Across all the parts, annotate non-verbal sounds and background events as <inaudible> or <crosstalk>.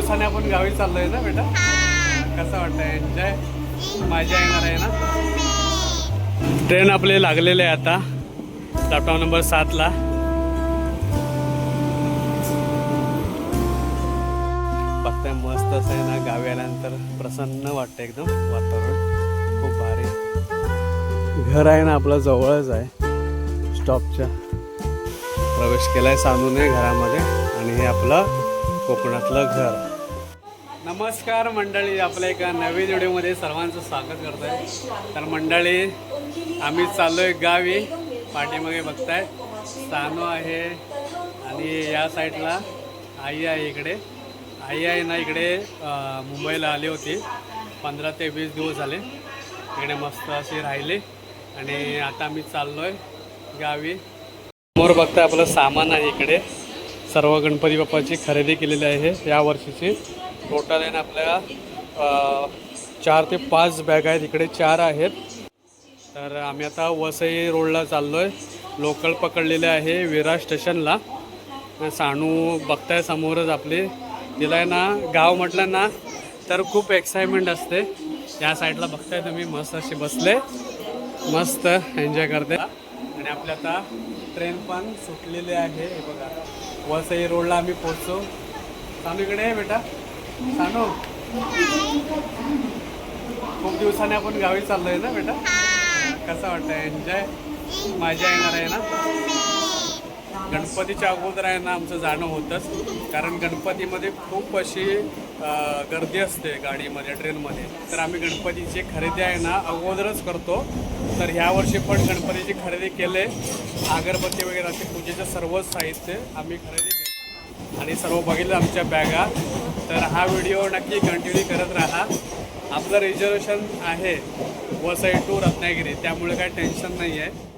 दिवसाने आपण गावी चाललोय ना बेटा? कसं वाटतं एन्जॉय मजा येणार आहे ना? ट्रेन आपले लागलेले आहे आता. प्लॅटफॉर्म नंबर सातला बघताय मस्त असं आहे ना गावी आल्यानंतर प्रसन्न वाटतं एकदम. वातावरण खूप भारी घर आहे ना आपलं जवळच आहे. स्टॉपच्या प्रवेश केलाय सानूने घरामध्ये. आणि हे आपलं कोकणातलं घर. नमस्कार मंडळी आपल्या एका नवीन व्हिडिओमध्ये सर्वांचं स्वागत करतो आहे तर मंडळी आम्ही चाललो आहे गावी पाठीमागे बघताय. सानो आहे आणि या साईडला आई आहे इकडे. आई आहे ना इकडे मुंबईला आली होती. पंधरा ते वीस दिवस झाले. इकडे मस्त अशी राहिली. आणि आता आम्ही चाललो आहे गावी. समोर बघताय आपलं सामान आहे इकडे. सर्व गणपती बाप्पाची खरेदी केलेली आहे या वर्षीची. टोटल आहे ना आपल्या चार ते पाच बॅग आहेत. इकडे चार आहेत. तर आम्ही आता वसई रोडला चाललो आहे लोकल पकडलेले आहे विरा स्टेशनला. साणू बघताय समोरच आपली. तिला आहे ना गाव म्हटलं ना तर खूप एक्साइटमेंट असते. या साईडला बघताय तुम्ही मस्त असे बसले. मस्त एन्जॉय करते. आणि आपल्या आता ट्रेन पण सुटलेली आहे. हे बघा. वसई रोडला आम्ही पोहोचतो आम्ही इकडे आहे बेटा. सानू? खूप दिवसाने आपण गावी चाललोय ना बेटा? कसं वाटतं एन्जॉय मजा येणार आहे ना? गणपतीच्या अगोदर आहे ना आमचं जाणं होतंच. कारण गणपतीमध्ये खूप अशी गर्दी असते गाडीमध्ये ट्रेनमध्ये. तर आम्ही गणपतीची खरेदी आहे ना अगोदरच करतो. तर ह्या वर्षी पण गणपतीची खरेदी केले. अगरबत्ती वगैरे असे पूजेचं सर्वच साहित्य आम्ही खरेदी केलं. आणि सर्व बघितलं आमच्या बॅगा. तर हा व्हिडिओ नक्की कंटिन्यू करत राहा. आपलं रिझर्वेशन आहे वसई टू रत्नागिरी. त्यामुळे काही टेन्शन नाही आहे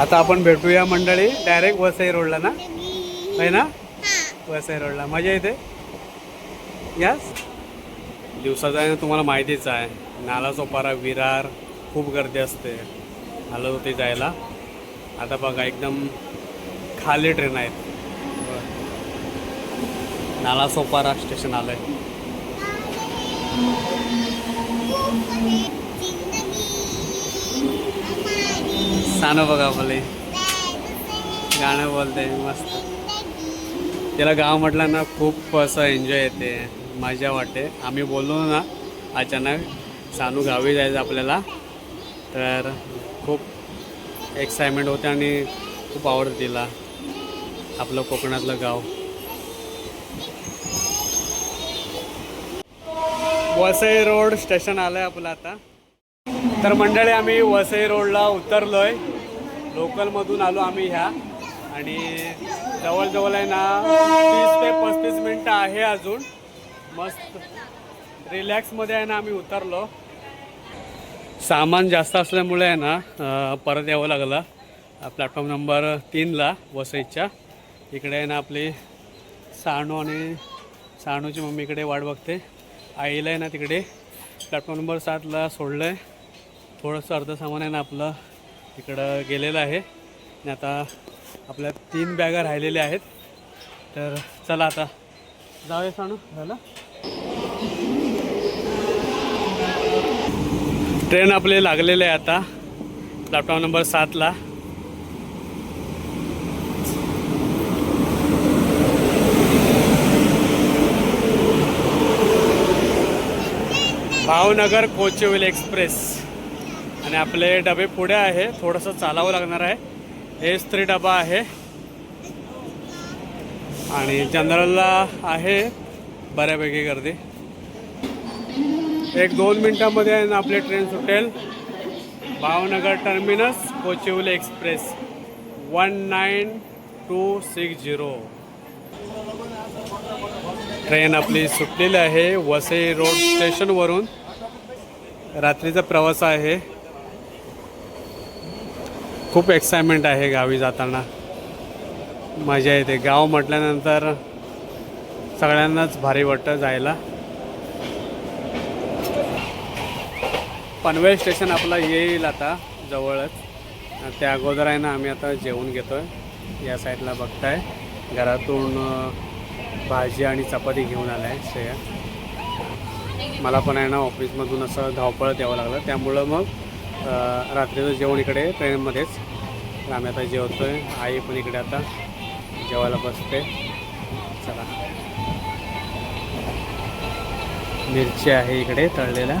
आता आपण भेटूया मंडळी. डायरेक्ट वसई रोडला ना? आहे ना? वसई रोडला मजा येते? यास दिवसाचा आहे ना तुम्हाला माहितीच आहे. नाला सोपारा विरार खूप गर्दी असते. आलो होते जायला. आता बघा एकदम खाली ट्रेन आहेत. नालासोपारा स्टेशन आलं आहे सानं बघा भले. गाणं बोलते मस्त. त्याला गाव म्हटलं ना खूप असं एन्जॉय येते मजा वाटते. आम्ही बोललो ना अचानक सानू गावी जायचं आपल्याला. तर खूप एक्साइटमेंट होते आणि खूप आवडतं तिला आपलं कोकणातलं गाव. वसई रोड स्टेशन आलं आहे आपलं आता. तर मंडळी आम्ही वसई रोडला उतरलो आहे लोकलमधून आलो आम्ही ह्या. आणि जवळजवळ आहे ना तीस ते पस्तीस मिनटं आहे अजून. मस्त रिलॅक्समध्ये आहे ना आम्ही उतरलो. सामान जास्त असल्यामुळे आहे ना परत यावं लागलं. प्लॅटफॉर्म नंबर तीनला वसईच्या. इकडे आहे ना आपली साणू आणि साणूची मम्मी इकडे वाट बघते. आईला आहे ना तिकडे. प्लॅटफॉर्म नंबर सातला सोडलं आहे थोडंसं अर्ध सामान आहे ना आपलं तिकडं गेलेलं आहे. आणि आता आपल्या तीन बॅगा राहिलेल्या आहेत. तर चला आता. जाऊया सांगू झालं? ट्रेन आपले लागलेले आहे आता. प्लॅटफॉर्म नंबर सातला. भावनगर कोचिवली एक्सप्रेस. आणि आपले डबे पुढे आहे. थोडंसं चालावं लागणार आहे. हे स्त्री डबा आहे. आणि जनरलला आहे बऱ्यापैकी गर्दी. एक दोन मिनटामध्ये आहे ना आपली ट्रेन सुटेल. Bhavnagar terminus Kochuveli express. One nine two six zero. Train आपली सुटलेली आहे. वसई रोड स्टेशनवरून रात्रीचा प्रवास आहे. खूप एक्साइटमेंट आहे गावी जाताना. मजा येते. गाव म्हटल्यानंतर सगळ्यांनाच भारी वाटतं जायला. पनवेल स्टेशन आपला येईल आता जवळच. त्या अगोदर आहे ना आम्ही आता जेवून घेतो आहे या साईडला बघताय. घरातून भाजी आणि चपाती घेऊन आला आहे श्रेया. मला पण आहे ना ऑफिसमधून असं धावपळ द्यावं लागलं. त्यामुळं मग रात्रीचं जेवण इकडे ट्रेनमध्येच. आम्ही आता जेवतो आहे आई पण इकडे आता जेवायला बसते. चला. मिरची आहे इकडे तळलेल्या.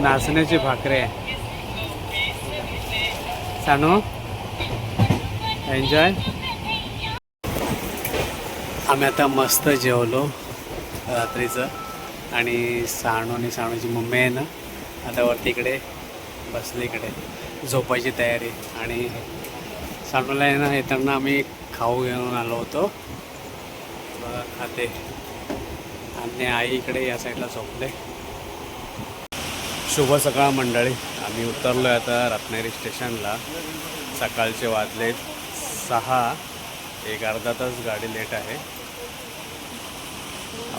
नाचण्याची भाकरे आहे. सानू एन्जॉय आम्ही आता मस्त जेवलो रात्रीचं. आणि साणू आणि साणूची मम्मी आहे ना आता वरती इकडे बसली इकडे झोपायची तयारी. आणि साणूला आहे ना येताना आम्ही खाऊ घेऊन आलो होतो. बघा खाते. आणि आई इकडे या साईडला झोपले शुभ सकाळ मंडळी. आम्ही उतरलो आहे आता रत्नागिरी स्टेशनला. सकाळचे वाजले सहा. एक अर्धा तास गाडी लेट आहे.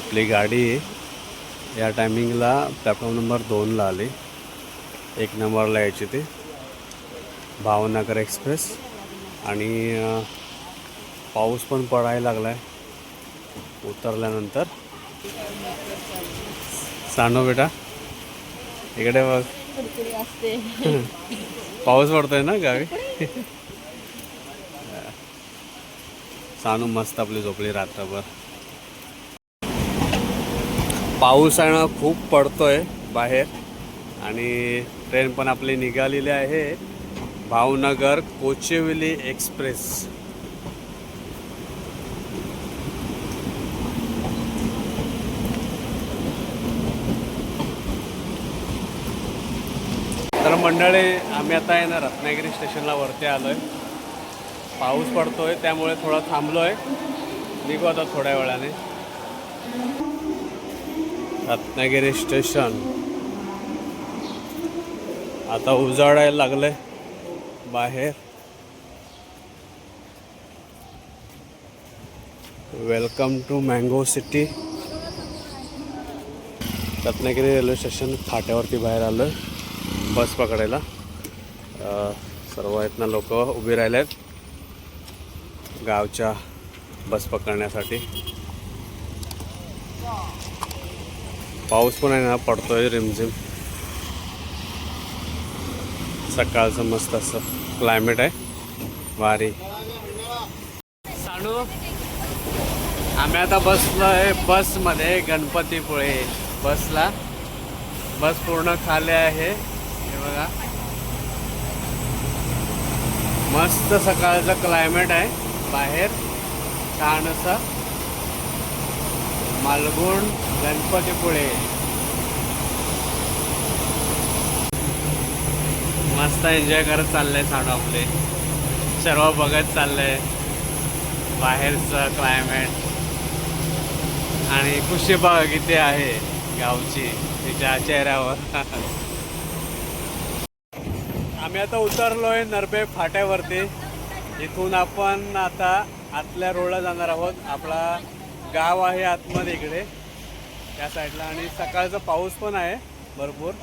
आपली गाडी या टायमिंगला प्लॅटफॉर्म नंबर दोनला आली. एक नंबरला यायची ती. भावनगर एक्सप्रेस आणि पाऊस पण पडायला लागला आहे उतरल्यानंतर. सांडो बेटा. इकडे बघ. <laughs> पाऊस पडतोय ना गावी? <laughs> सानू मस्त आपली झोपली रात्रभर. पाऊस आहे ना खूप पडतोय बाहेर. आणि ट्रेन पण आपली निघालेली आहे. भावनगर कोचेवेली एक्सप्रेस. तर मंडळी आम्ही आता आहे ना रत्नागिरी स्टेशनला वरती आलो आहे पाऊस पडतो आहे त्यामुळे थोडा थांबलो आहे निघू आता थोड्या वेळाने. रत्नागिरी स्टेशन. आता उजाडायला लागलंय बाहेर. Welcome to mango city Ratnagiri railway station फाट्यावरती बाहेर आलं आहे बस पकडायला. सर्व इथनं लोक उभी राहिले आहेत गावच्या बस पकडण्यासाठी. पाऊस पण आहे ना पडतोय रिमझिम. सकाळचं मस्त असं क्लायमेट आहे. भारी सांडू आम्ही आता बसलोय बसमध्ये गणपतीपुळे. बसला. बस पूर्ण खाली आहे. हे बघा. मस्त सकाळचं क्लायमेट आहे. बाहेर छान असं मालगुण गणपतीपुळे मस्त एन्जॉय करत चाललंय साडू आपले. सर्व बघत चाललंय. बाहेरचं क्लायमेट आणि खुशी बघा किती आहे गावची तिच्या चेहऱ्यावर. <laughs> आम्ही आता उतरलोय नरबे फाट्यावरती. इथून आपण आता आतल्या रोडला जाणार आहोत. आपला गाव आहे आतमध्ये इकडे. या साईडला आणि सकाळचा पाऊस पण आहे भरपूर.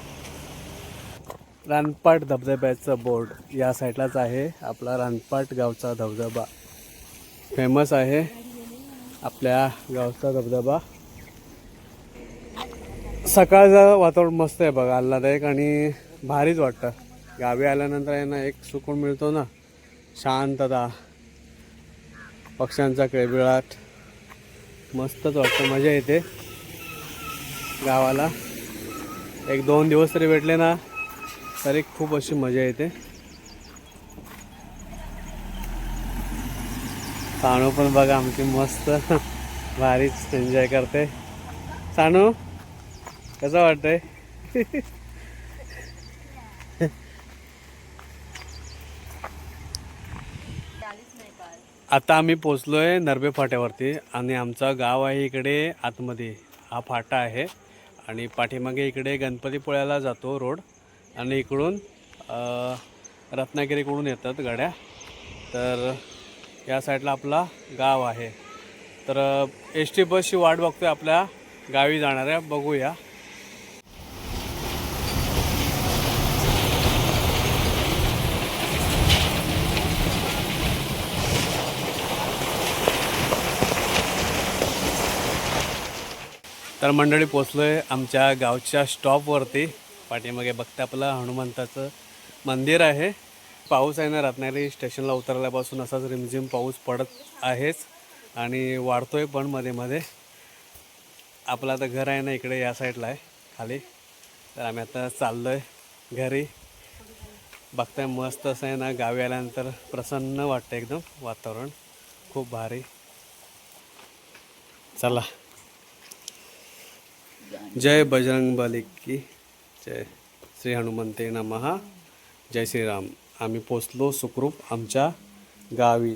रानपाट धबधब्याचं बोर्ड या साईडलाच आहे आपला रानपाट गावचा धबधबा. फेमस आहे आपल्या गावचा धबधबा. सकाळचं वातावरण मस्त आहे बघा आल्हादायक आणि भारीच वाटतं. गावी आल्यानंतर आहे ना एक सुकून मिळतो ना. शांतता पक्ष्यांचा किळबिळाट मस्तच वाटतं मजा येते. गावाला. एक दोन दिवस तरी भेटले ना तरी खूप अशी मजा येते. सानू पण बघा आमची मस्त भारीच एन्जॉय करते. सानू कसं वाटतंय? आता आम्ही पोचलो आहे नरबे फाट्यावरती आणि आमचं गाव आहे इकडे आतमध्ये. हा फाटा आहे. आणि पाठीमागे इकडे गणपतीपुळ्याला जातो रोड आणि इकडून रत्नागिरीकडून येतात गाड्या. तर या साईडला आपला गाव आहे. तर एस टी बसची वाट बघतोय आपल्या. गावी जाणाऱ्या बघूया. तर मंडळी पोचलो आहे आमच्या गावच्या स्टॉपवरती. पाठीमागे बघतापला आपलं हनुमंताचं मंदिर आहे. पाऊस आहे ना रत्नागिरी स्टेशनला उतरल्यापासून असाच रिमझिम पाऊस पडत आहेच आणि वाढतो आहे पण मध्ये मध्ये. आपलं आता घर आहे ना इकडे या साईडला आहे खाली. तर आम्ही आता चाललो आहे घरी. बघताय मस्त असं आहे ना गावी आल्यानंतर प्रसन्न वाटतं एकदम वातावरण. खूप भारी. चला. जय बजरंग बली की जय श्री हनुमंते नमहा जय श्रीराम. आम्ही पोचलो सुखरूप आमच्या गावी.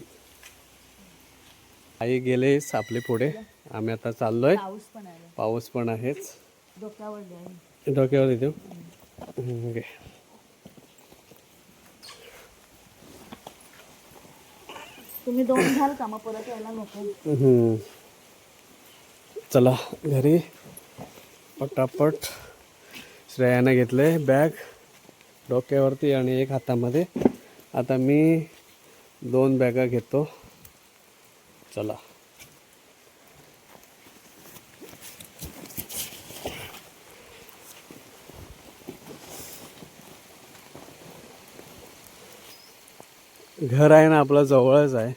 आई गेलेच आपले पुढे. आम्ही आता चाललोय. पाऊस पण आहेच. डोक्यावर येतो ओके. तुम्ही दोन घ्याल का? मग परत यायला नको. चला घरी. पटापट श्रेयानं घेतले बॅग डोक्यावरती आणि एक हातामध्ये. आता मी दोन बॅगा घेतो. चला. घर आहे ना आपलं जवळच आहे.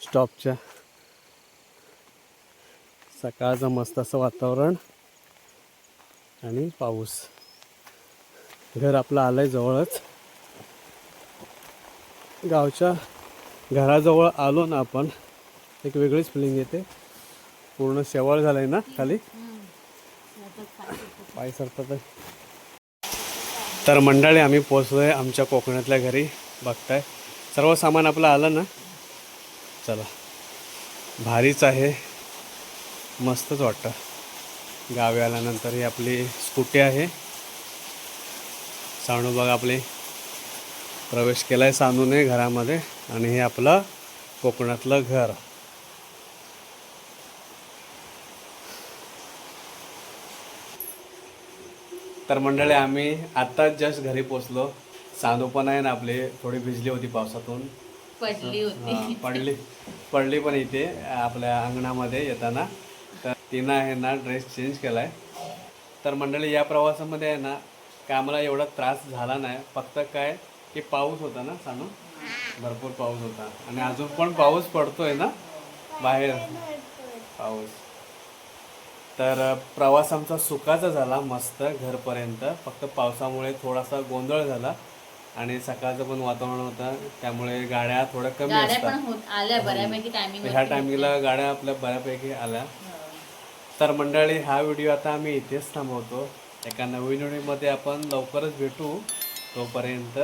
स्टॉपच्या सकाळचं मस्त असं वातावरण. आणि पाऊस. घर आपलं आलंय जवळच. गावच्या घराजवळ आलो ना आपण एक वेगळीच फिलिंग येते. पूर्ण शेवाळ झालंय ना खाली? पाय सरतात तर मंडळी आम्ही पोचलोय आमच्या कोकणातल्या घरी. बघताय. सर्व सामान आपलं आलं ना? चला. भारीच आहे. मस्तच वाटतं. गावी आल्यानंतर ही आपली स्कूटी आहे. साणू बघा आपली प्रवेश केला आहे सानूने घरामध्ये आणि हे आपलं कोकणातलं घर. तर मंडळी आम्ही आत्ताच जस्ट घरी पोचलो सानू पण आहे ना आपली थोडी भिजली होती पावसातून. पडली होती. हा, पडली. पडली पण इथे आपल्या अंगणामध्ये येताना. तिनं आहे ना ड्रेस चेंज केलाय. तर मंडळी या प्रवासामध्ये आहे ना काय आम्हाला एवढा त्रास झाला नाही. फक्त काय की पाऊस होता ना सांगू भरपूर पाऊस होता. आणि अजून पण पाऊस पडतोय ना बाहेर. पाऊस. तर प्रवास आमचा सुखाचा झाला मस्त घरपर्यंत. फक्त पावसामुळे थोडासा गोंधळ झाला. आणि सकाळचं पण वातावरण होतं त्यामुळे गाड्या थोड्या कमी असतात. ह्या टायमिंगला गाड्या आपल्या बऱ्यापैकी आल्या. तर मंडळी हा व्हिडिओ आता आम्ही इथेच थांबवतो एका नवीन व्हिडिओमध्ये आपण लवकरच भेटू तोपर्यंत.